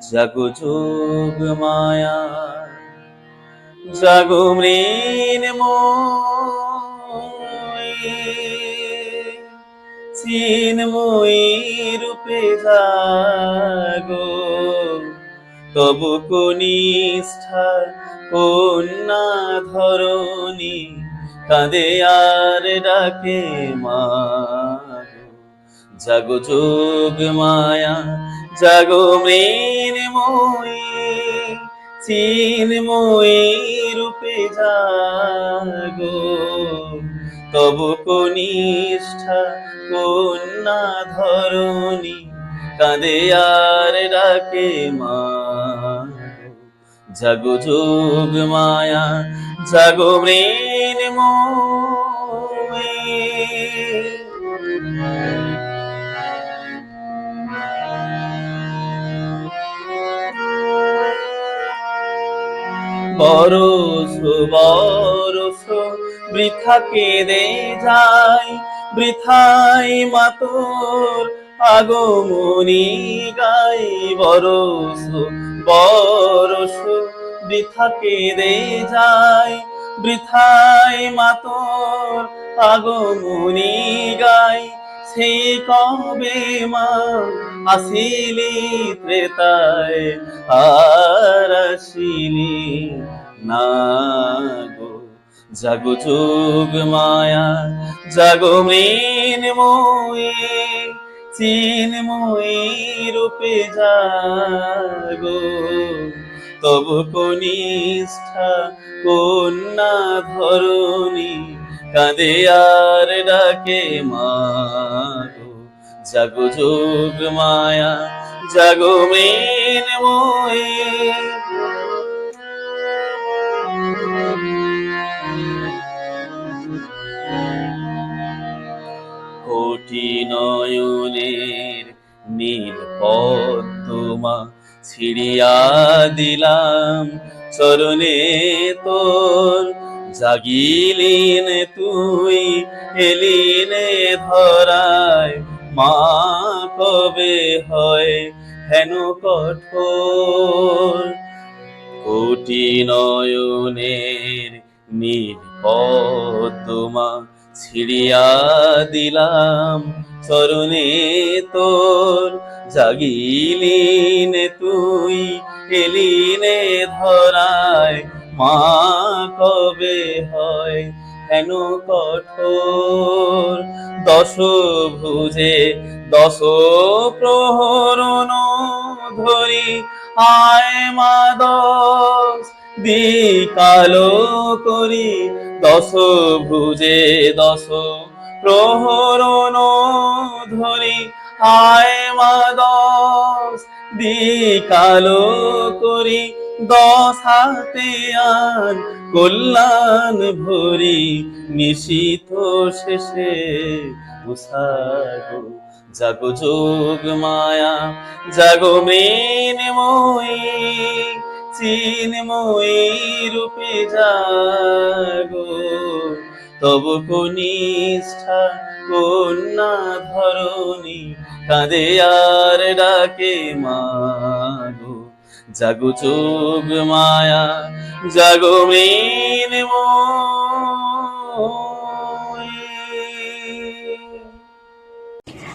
জাগো যোগ মায়া, জাগো চিন্ময়ী রূপে জাগো, তবু কনিষ্ঠা কন্যা ধরণী, কাঁদে আর ডাকে মা। জাগো যোগ মায়া, জাগো মৃন্ময়ী চিন্ময়ী রূপে জাগো। তবু কনিষ্ঠা কন্যা ধরণী, কাঁদে আর ডাকে মা। জাগো যোগ মায়া, জাগো মৃন্ময়ী বরস বরস বৃথা কেঁদে যায়, বৃথাই মাতর আগমনি গাই। বরস বরস বৃথা কেঁদে যায়, বৃথাই মাতর আগমনি গাই। সেই কবে মা আসিলি ত্রেতায়? আর আসিলি না গো, জাগো যোগ মায়া, জাগো মৃন্ময়ী চিন্ময়ী রূপে জাগো। তবু কনিষ্ঠা কন্যা ধরণী, কাঁদে আর ডাকে মাগো জাগো যোগ মায়া, জাগো মৃন্ময়ী কোটি নয়নের নীল পদ্মা ছিড়িয়া দিলাম। চরণে তোর জাগিলিন তুই এলিনে ধরায়। মা কবে হয় হেন কঠোর? কোটি নয়নের নীল পদ্মা ছিড়িয়া দিলাম চরণে তোর জাগিলিনে তুই এলিনে ধরায়, মা কবে হয় হেন কঠোর? দশ ভুজে, দশ প্রহরণ ধরি, আয় মা দশ দিকালো করি, দশ ভুজে দশ প্রহরণ ধরি। আয় মা দশ দিকালো করি, দশ হাতে আন কল্যাণ ভরি। নিশিত শেষে উষাগো জাগো যোগ মায়া, জাগো মৃন্ময়ী। চিন্ময়ী রূপে জাগো। তব কনিষ্ঠা কন্যা ধরণী কাঁদে আর ডাকে মাগো। জাগো চোখ মায়া, জাগো মেন মৃন্ময়ী